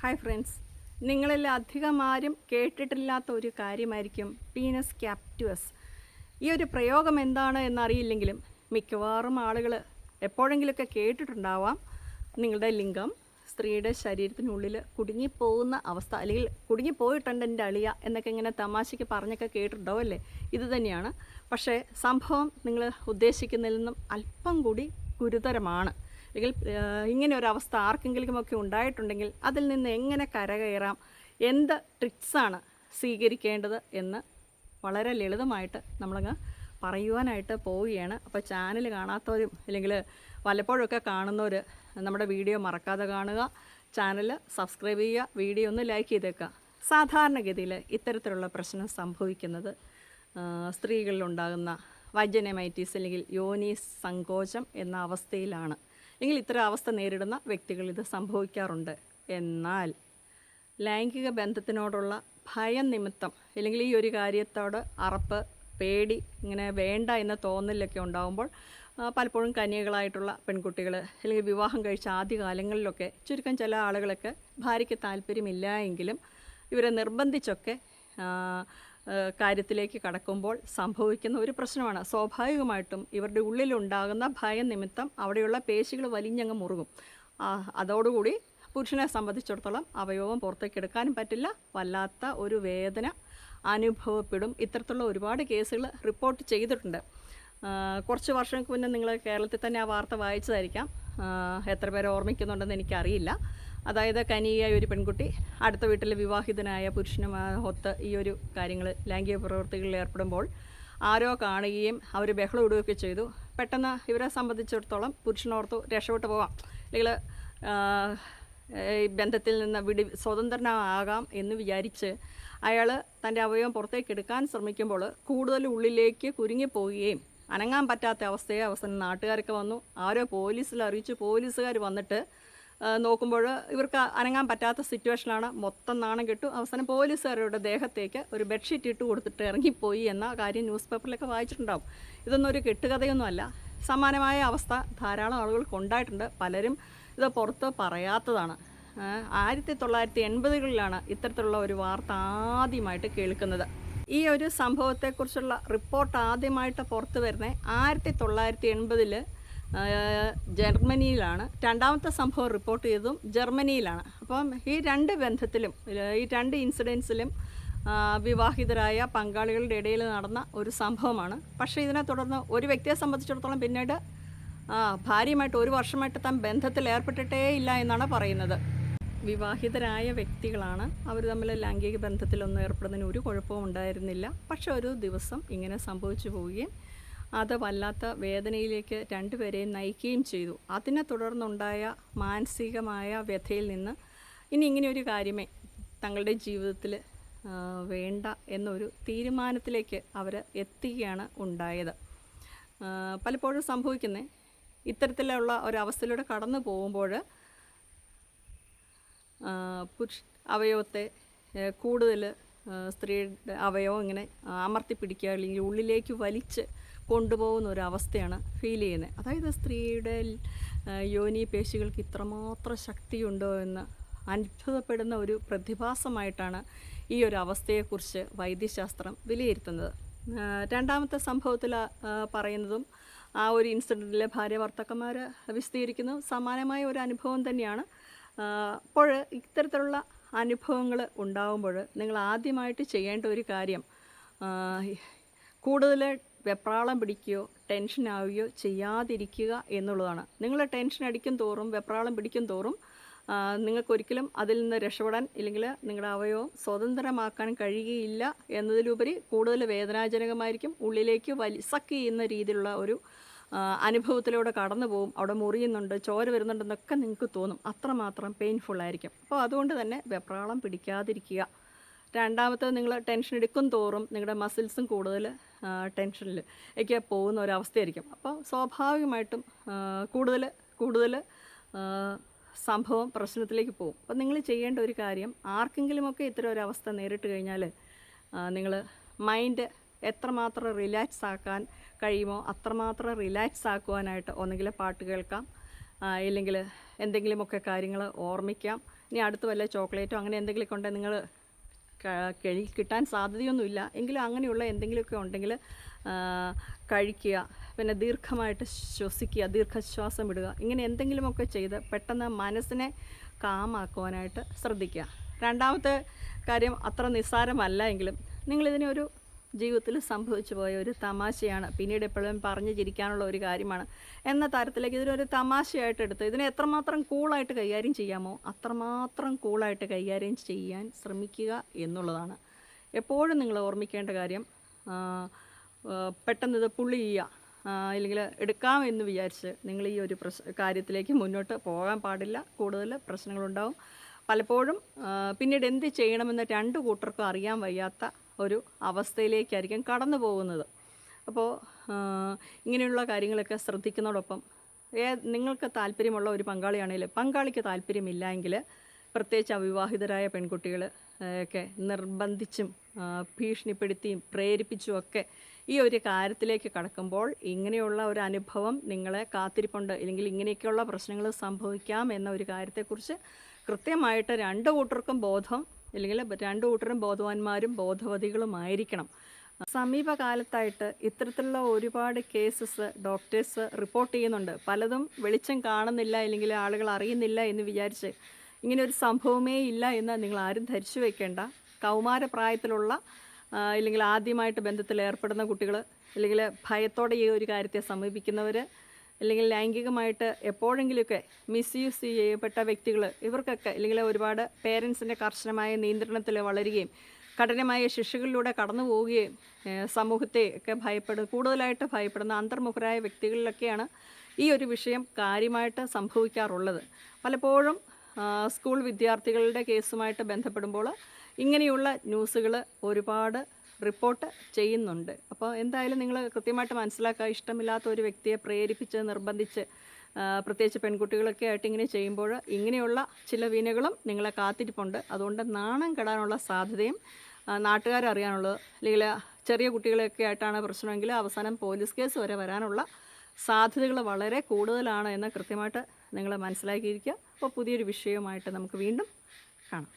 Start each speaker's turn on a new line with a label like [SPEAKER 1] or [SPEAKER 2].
[SPEAKER 1] Hi friends നിങ്ങളിൽ അധികം ആരും കേട്ടിട്ടില്ലാത്ത ഒരു കാര്യമായിരിക്കും പീനസ് ക്യാപ്റ്റുവസ് ഈ ഒരു പ്രയോഗം എന്താണ് എന്നറിയില്ലെങ്കിലും മിക്കവാറും ആളുകൾ എപ്പോഴെങ്കിലുമൊക്കെ കേട്ടിട്ടുണ്ടാവാം. നിങ്ങളുടെ ലിംഗം സ്ത്രീയുടെ ശരീരത്തിനുള്ളിൽ കുടുങ്ങിപ്പോകുന്ന അവസ്ഥ അല്ലെങ്കിൽ കുടുങ്ങിപ്പോയിട്ടുണ്ട് എന്റെ അളിയ എന്നൊക്കെ ഇങ്ങനെ തമാശയ്ക്ക് പറഞ്ഞൊക്കെ കേട്ടിട്ടുണ്ടോ അല്ലേ? ഇത് തന്നെയാണ്. പക്ഷേ സംഭവം നിങ്ങൾ ഉദ്ദേശിക്കുന്നതിൽ നിന്നും അല്പം കൂടി ഗുരുതരമാണ്. അല്ലെങ്കിൽ ഇങ്ങനെ ഒരു അവസ്ഥ ആർക്കെങ്കിലുമൊക്കെ ഉണ്ടായിട്ടുണ്ടെങ്കിൽ അതിൽ നിന്ന് എങ്ങനെ കരകയറാം? എന്ത് ട്രിക്സാണ് സ്വീകരിക്കേണ്ടത് എന്ന് വളരെ ലളിതമായിട്ട് നമ്മളങ്ങ് പറയുവാനായിട്ട് പോവുകയാണ്. അപ്പോൾ ചാനൽ കാണാത്തവരും അല്ലെങ്കിൽ വല്ലപ്പോഴൊക്കെ കാണുന്നവർ നമ്മുടെ വീഡിയോ മറക്കാതെ കാണുക. ചാനൽ സബ്സ്ക്രൈബ് ചെയ്യുക വീഡിയോ ഒന്ന് ലൈക്ക് ചെയ്തേക്കുക. സാധാരണഗതിയിൽ ഇത്തരത്തിലുള്ള പ്രശ്നം സംഭവിക്കുന്നത് സ്ത്രീകളിലുണ്ടാകുന്ന വൈജനമൈറ്റീസ് അല്ലെങ്കിൽ യോനി സങ്കോചം എന്ന അവസ്ഥയിലാണ്. അല്ലെങ്കിൽ ഇത്തരം അവസ്ഥ നേരിടുന്ന വ്യക്തികൾ ഇത് സംഭവിക്കാറുണ്ട്. എന്നാൽ ലൈംഗിക ബന്ധത്തിനോടുള്ള ഭയം നിമിത്തം അല്ലെങ്കിൽ ഈ ഒരു കാര്യത്തോട് അറപ്പ് പേടി ഇങ്ങനെ വേണ്ട എന്ന തോന്നലൊക്കെ ഉണ്ടാകുമ്പോൾ പലപ്പോഴും കന്യകളായിട്ടുള്ള പെൺകുട്ടികൾ അല്ലെങ്കിൽ വിവാഹം കഴിച്ച ആദ്യകാലങ്ങളിലൊക്കെ ചുരുക്കം ചില ആളുകളൊക്കെ ഭാര്യയ്ക്ക് താല്പര്യമില്ല എങ്കിലും ഇവരെ നിർബന്ധിച്ചൊക്കെ കാര്യത്തിലേക്ക് കടക്കുമ്പോൾ സംഭവിക്കുന്ന ഒരു പ്രശ്നമാണ്. സ്വാഭാവികമായിട്ടും ഇവരുടെ ഉള്ളിലുണ്ടാകുന്ന ഭയം നിമിത്തം അവിടെയുള്ള പേശികൾ വലിഞ്ഞങ്ങ് മുറുകും. അതോടുകൂടി പുരുഷനെ സംബന്ധിച്ചിടത്തോളം അവയവം പുറത്തേക്ക് എടുക്കാനും പറ്റില്ല. വല്ലാത്ത ഒരു വേദന അനുഭവപ്പെടും. ഇത്തരത്തിലുള്ള ഒരുപാട് കേസുകൾ റിപ്പോർട്ട് ചെയ്തിട്ടുണ്ട്. കുറച്ച് വർഷങ്ങൾക്ക് മുന്നേ നിങ്ങൾ കേരളത്തിൽ തന്നെ ആ വാർത്ത വായിച്ചതായിരിക്കാം. എത്ര പേരെ ഓർമ്മിക്കുന്നുണ്ടെന്ന് എനിക്കറിയില്ല. അതായത് കനിയായ ഒരു പെൺകുട്ടി അടുത്ത വീട്ടിലെ വിവാഹിതനായ പുരുഷനും ഒത്ത് ഈ ഒരു കാര്യങ്ങൾ ലൈംഗിക പ്രവൃത്തികളിൽ ഏർപ്പെടുമ്പോൾ ആരോ കാണുകയും അവർ ബഹളം ഇടുകയൊക്കെ ചെയ്തു. പെട്ടെന്ന് ഇവരെ സംബന്ധിച്ചിടത്തോളം പുരുഷനോർത്തു രക്ഷപ്പെട്ടു പോകാം അല്ലെങ്കിൽ ഈ ബന്ധത്തിൽ നിന്ന് വിടി സ്വതന്ത്രനാകാം എന്ന് വിചാരിച്ച് അയാൾ തന്റെ അവയവം പുറത്തേക്ക് എടുക്കാൻ ശ്രമിക്കുമ്പോൾ കൂടുതൽ ഉള്ളിലേക്ക് കുരുങ്ങിപ്പോവുകയും അനങ്ങാൻ പറ്റാത്ത അവസ്ഥയെ അവസാനം നാട്ടുകാരൊക്കെ വന്നു. ആരോ പോലീസിൽ അറിയിച്ചു പോലീസുകാർ വന്നിട്ട് നോക്കുമ്പോൾ ഇവർക്ക് അനങ്ങാൻ പറ്റാത്ത സിറ്റുവേഷനാണ് മൊത്തം നാണം കിട്ടും. അവസാനം പോലീസുകാരുടെ ദേഹത്തേക്ക് ഒരു ബെഡ്ഷീറ്റ് ഇട്ട് കൊടുത്തിട്ട് ഇറങ്ങിപ്പോയി എന്ന കാര്യം ന്യൂസ് പേപ്പറിലൊക്കെ വായിച്ചിട്ടുണ്ടാവും. ഇതൊന്നും ഒരു കെട്ടുകഥയൊന്നുമല്ല. സമാനമായ അവസ്ഥ ധാരാളം ആളുകൾക്ക് ഉണ്ടായിട്ടുണ്ട്. പലരും ഇത് പുറത്ത് പറയാത്തതാണ്. ആയിരത്തി തൊള്ളായിരത്തി എൺപതുകളിലാണ് ഇത്തരത്തിലുള്ള ഒരു വാർത്ത ആദ്യമായിട്ട് കേൾക്കുന്നത്. ഈ ഒരു സംഭവത്തെക്കുറിച്ചുള്ള റിപ്പോർട്ട് ആദ്യമായിട്ട് പുറത്തു വരുന്നത് ആയിരത്തി തൊള്ളായിരത്തി എൺപതിൽ ജർമ്മനിയിലാണ്. രണ്ടാമത്തെ സംഭവം റിപ്പോർട്ട് ചെയ്തതും ജർമ്മനിയിലാണ്. അപ്പം ഈ രണ്ട് ബന്ധത്തിലും ഈ രണ്ട് ഇൻസിഡൻസിലും വിവാഹിതരായ പങ്കാളികളുടെ ഇടയിൽ നടന്ന ഒരു സംഭവമാണ്. പക്ഷേ ഇതിനെ തുടർന്ന് ഒരു വ്യക്തിയെ സംബന്ധിച്ചിടത്തോളം പിന്നീട് ഭാര്യയുമായിട്ട് ഒരു വർഷമായിട്ട് താൻ ബന്ധത്തിൽ ഏർപ്പെട്ടിട്ടേ ഇല്ല എന്നാണ് പറയുന്നത്. വിവാഹിതരായ വ്യക്തികളാണ് അവർ തമ്മിൽ ലൈംഗിക ബന്ധത്തിലൊന്നും ഏർപ്പെടുന്നതിന് ഒരു കുഴപ്പവും ഉണ്ടായിരുന്നില്ല. പക്ഷെ ഒരു ദിവസം ഇങ്ങനെ സംഭവിച്ചു പോവുകയും അത് വല്ലാത്ത വേദനയിലേക്ക് രണ്ടുപേരെയും നയിക്കുകയും ചെയ്തു. അതിനെ തുടർന്നുണ്ടായ മാനസികമായ വ്യഥയിൽ നിന്ന് ഇനി ഇങ്ങനെയൊരു കാര്യമേ തങ്ങളുടെ ജീവിതത്തിൽ വേണ്ട എന്നൊരു തീരുമാനത്തിലേക്ക് അവർ എത്തുകയാണ് ഉണ്ടായത്. പലപ്പോഴും സംഭവിക്കുന്നത് ഇത്തരത്തിലുള്ള ഒരവസ്ഥയിലൂടെ കടന്നു പോകുമ്പോൾ പുരുഷ അവയവത്തെ കൂടുതൽ സ്ത്രീയുടെ അവയവം ഇങ്ങനെ അമർത്തി പിടിക്കുക അല്ലെങ്കിൽ ഉള്ളിലേക്ക് വലിച്ച് കൊണ്ടുപോകുന്ന ഒരു അവസ്ഥയാണ് ഫീൽ ചെയ്യുന്നത്. അതായത് സ്ത്രീയുടെ യോനി പേശികൾക്ക് ഇത്രമാത്രം ശക്തിയുണ്ടോ എന്ന് അത്ഭുതപ്പെടുന്ന ഒരു പ്രതിഭാസമായിട്ടാണ് ഈ ഒരു അവസ്ഥയെക്കുറിച്ച് വൈദ്യശാസ്ത്രം വിലയിരുത്തുന്നത്. രണ്ടാമത്തെ സംഭവത്തിൽ പറയുന്നതും ആ ഒരു ഇൻസിഡന്റിലെ ഭാര്യ ഭർത്താക്കന്മാർ വിശദീകരിക്കുന്നു. സമാനമായ ഒരു അനുഭവം തന്നെയാണ്. അപ്പോൾ ഇത്തരത്തിലുള്ള അനുഭവങ്ങൾ ഉണ്ടാകുമ്പോൾ നിങ്ങൾ ആദ്യമായിട്ട് ചെയ്യേണ്ട ഒരു കാര്യം കൂടുതൽ വെപ്രാളം പിടിക്കുകയോ ടെൻഷൻ ആവുകയോ ചെയ്യാതിരിക്കുക എന്നുള്ളതാണ്. നിങ്ങൾ ടെൻഷൻ അടിക്കും തോറും വെപ്രാളം പിടിക്കും തോറും നിങ്ങൾക്കൊരിക്കലും അതിൽ നിന്ന് രക്ഷപ്പെടാൻ ഇല്ലെങ്കിൽ നിങ്ങളുടെ അവയവം സ്വതന്ത്രമാക്കാൻ കഴിയുകയില്ല എന്നതിലുപരി കൂടുതൽ വേദനാജനകമായിരിക്കും. ഉള്ളിലേക്ക് വലി സക്ക് ചെയ്യുന്ന രീതിയിലുള്ള ഒരു അനുഭവത്തിലൂടെ കടന്നു പോകും. അവിടെ മുറിയുന്നുണ്ട് ചോര വരുന്നുണ്ടെന്നൊക്കെ നിങ്ങൾക്ക് തോന്നും. അത്രമാത്രം പെയിൻഫുള്ളായിരിക്കും അപ്പോൾ അതുകൊണ്ട് തന്നെ വെപ്രാളം പിടിക്കാതിരിക്കുക. രണ്ടാമത്തെ നിങ്ങൾ ടെൻഷൻ എടുക്കും തോറും നിങ്ങളുടെ മസിൽസും കൂടുതൽ ടെൻഷനിൽ ഒക്കെ പോകുന്ന ഒരവസ്ഥയായിരിക്കും. അപ്പോൾ സ്വാഭാവികമായിട്ടും കൂടുതൽ കൂടുതൽ സംഭവം പ്രശ്നത്തിലേക്ക് പോകും. അപ്പം നിങ്ങൾ ചെയ്യേണ്ട ഒരു കാര്യം ആർക്കെങ്കിലുമൊക്കെ ഇത്തരം ഒരു അവസ്ഥ നേരിട്ട് കഴിഞ്ഞാൽ നിങ്ങൾ മൈൻഡ് എത്രമാത്രം റിലാക്സ് ആക്കാൻ കഴിയുമോ അത്രമാത്രം റിലാക്സ് ആക്കുവാനായിട്ട് ഒന്നുകിൽ പാട്ട് കേൾക്കാം ഇല്ലെങ്കിൽ എന്തെങ്കിലുമൊക്കെ കാര്യങ്ങൾ ഓർമ്മിക്കാം. ഇനി അടുത്ത് വല്ല ചോക്ലേറ്റോ അങ്ങനെ എന്തെങ്കിലുമൊക്കെ ഉണ്ടെങ്കിൽ നിങ്ങൾ കഴി കിട്ടാൻ സാധ്യതയൊന്നുമില്ല. എങ്കിലും അങ്ങനെയുള്ള എന്തെങ്കിലുമൊക്കെ ഉണ്ടെങ്കിൽ കഴിക്കുക. പിന്നെ ദീർഘമായിട്ട് ശ്വസിക്കുക ദീർഘശ്വാസം ഇടുക ഇങ്ങനെ എന്തെങ്കിലുമൊക്കെ ചെയ്ത് പെട്ടെന്ന് മനസ്സിനെ കാമാക്കുവാനായിട്ട് ശ്രദ്ധിക്കുക. രണ്ടാമത്തെ കാര്യം അത്ര നിസ്സാരമല്ല എങ്കിലും നിങ്ങളിതിനെ ഒരു ജീവിതത്തിൽ സംഭവിച്ചു പോയ ഒരു തമാശയാണ്. പിന്നീട് എപ്പോഴും പറഞ്ഞു ചിരിക്കാനുള്ള ഒരു കാര്യമാണ്. എന്ന തരത്തിലേക്ക് ഇതിനൊരു തമാശയായിട്ട് എടുത്ത് ഇതിനെ എത്രമാത്രം കൂളായിട്ട് കൈകാര്യം ചെയ്യാമോ അത്രമാത്രം കൂളായിട്ട് കൈകാര്യം ചെയ്യാൻ ശ്രമിക്കുക എന്നുള്ളതാണ്. എപ്പോഴും നിങ്ങൾ ഓർമ്മിക്കേണ്ട കാര്യം പെട്ടെന്ന് ഇത് പുള്ളി ചെയ്യുക അല്ലെങ്കിൽ എടുക്കാം എന്ന് വിചാരിച്ച് നിങ്ങൾ ഈ ഒരു പ്രശ് കാര്യത്തിലേക്ക് മുന്നോട്ട് പോകാൻ പാടില്ല. കൂടുതൽ പ്രശ്നങ്ങളുണ്ടാവും. പലപ്പോഴും പിന്നീട് എന്ത് ചെയ്യണമെന്ന് രണ്ട് കൂട്ടർക്കും അറിയാൻ വയ്യാത്ത ഒരു അവസ്ഥയിലേക്കായിരിക്കും കടന്നു പോകുന്നത്. അപ്പോൾ ഇങ്ങനെയുള്ള കാര്യങ്ങളൊക്കെ ശ്രദ്ധിക്കുന്നതോടൊപ്പം ഏ നിങ്ങൾക്ക് താല്പര്യമുള്ള ഒരു പങ്കാളിയാണെങ്കിൽ പങ്കാളിക്ക് താല്പര്യമില്ല എങ്കിൽ പ്രത്യേകിച്ച് അവിവാഹിതരായ പെൺകുട്ടികൾ ഒക്കെ നിർബന്ധിച്ചും ഭീഷണിപ്പെടുത്തിയും പ്രേരിപ്പിച്ചുമൊക്കെ ഈ ഒരു കാര്യത്തിലേക്ക് കടക്കുമ്പോൾ ഇങ്ങനെയുള്ള ഒരു അനുഭവം നിങ്ങളെ കാത്തിരിപ്പുണ്ട്. ഇല്ലെങ്കിൽ ഇങ്ങനെയൊക്കെയുള്ള പ്രശ്നങ്ങൾ സംഭവിക്കാം എന്ന ഒരു കാര്യത്തെക്കുറിച്ച് കൃത്യമായിട്ട് രണ്ട് കൂട്ടർക്കും ബോധം ഇല്ലെങ്കിൽ രണ്ട് കൂട്ടരും ബോധവാന്മാരും ബോധവതികളുമായിരിക്കണം. സമീപകാലത്തായിട്ട് ഇത്തരത്തിലുള്ള ഒരുപാട് കേസസ് ഡോക്ടേഴ്സ് റിപ്പോർട്ട് ചെയ്യുന്നുണ്ട്. പലതും വെളിച്ചം കാണുന്നില്ല അല്ലെങ്കിൽ ആളുകൾ അറിയുന്നില്ല എന്ന് വിചാരിച്ച് ഇങ്ങനെ ഒരു സംഭവമേ ഇല്ല എന്ന് നിങ്ങൾ ആരും ധരിച്ചു വെക്കേണ്ട. കൗമാരപ്രായത്തിലുള്ള ഇല്ലെങ്കിൽ ആദ്യമായിട്ട് ബന്ധത്തിൽ ഏർപ്പെടുന്ന കുട്ടികൾ അല്ലെങ്കിൽ ഭയത്തോടെ ഈ ഒരു കാര്യത്തെ സമീപിക്കുന്നവർ അല്ലെങ്കിൽ ലൈംഗികമായിട്ട് എപ്പോഴെങ്കിലുമൊക്കെ മിസ്യൂസ് ചെയ്യപ്പെട്ട വ്യക്തികൾ ഇവർക്കൊക്കെ അല്ലെങ്കിൽ ഒരുപാട് പേരൻസിന്റെ കർശനമായ നിയന്ത്രണത്തിൽ വളരുകയും കഠിനമായ ശിക്ഷകളിലൂടെ കടന്നു പോവുകയും സമൂഹത്തെ ഒക്കെ ഭയപ്പെടുന്ന കൂടുതലായിട്ട് ഭയപ്പെടുന്ന അന്തർമുഖരായ വ്യക്തികളിലൊക്കെയാണ് ഈ ഒരു വിഷയം കാര്യമായിട്ട് സംഭവിക്കാറുള്ളത്. പലപ്പോഴും സ്കൂൾ വിദ്യാർത്ഥികളുടെ കേസുമായിട്ട് ബന്ധപ്പെടുമ്പോൾ ഇങ്ങനെയുള്ള ന്യൂസുകൾ ഒരുപാട് റിപ്പോർട്ട് ചെയ്യുന്നുണ്ട്. അപ്പോൾ എന്തായാലും നിങ്ങൾ കൃത്യമായിട്ട് മനസ്സിലാക്കുക ഇഷ്ടമില്ലാത്ത ഒരു വ്യക്തിയെ പ്രേരിപ്പിച്ച് നിർബന്ധിച്ച് പ്രത്യേകിച്ച് പെൺകുട്ടികളൊക്കെ ആയിട്ട് ഇങ്ങനെ ചെയ്യുമ്പോൾ ഇങ്ങനെയുള്ള ചില വീനകളും നിങ്ങളെ കാത്തിരിപ്പുണ്ട്. അതുകൊണ്ട് നാണം കെടാനുള്ള സാധ്യതയും നാട്ടുകാരറിയാനുള്ളത് അല്ലെങ്കിൽ ചെറിയ കുട്ടികളൊക്കെ ആയിട്ടാണ് പ്രശ്നമെങ്കിൽ അവസാനം പോലീസ് കേസ് വരെ വരാനുള്ള സാധ്യതകൾ വളരെ കൂടുതലാണ് എന്ന് കൃത്യമായിട്ട് നിങ്ങൾ മനസ്സിലാക്കിയിരിക്കുക. അപ്പോൾ പുതിയൊരു വിഷയവുമായിട്ട് നമുക്ക് വീണ്ടും കാണാം.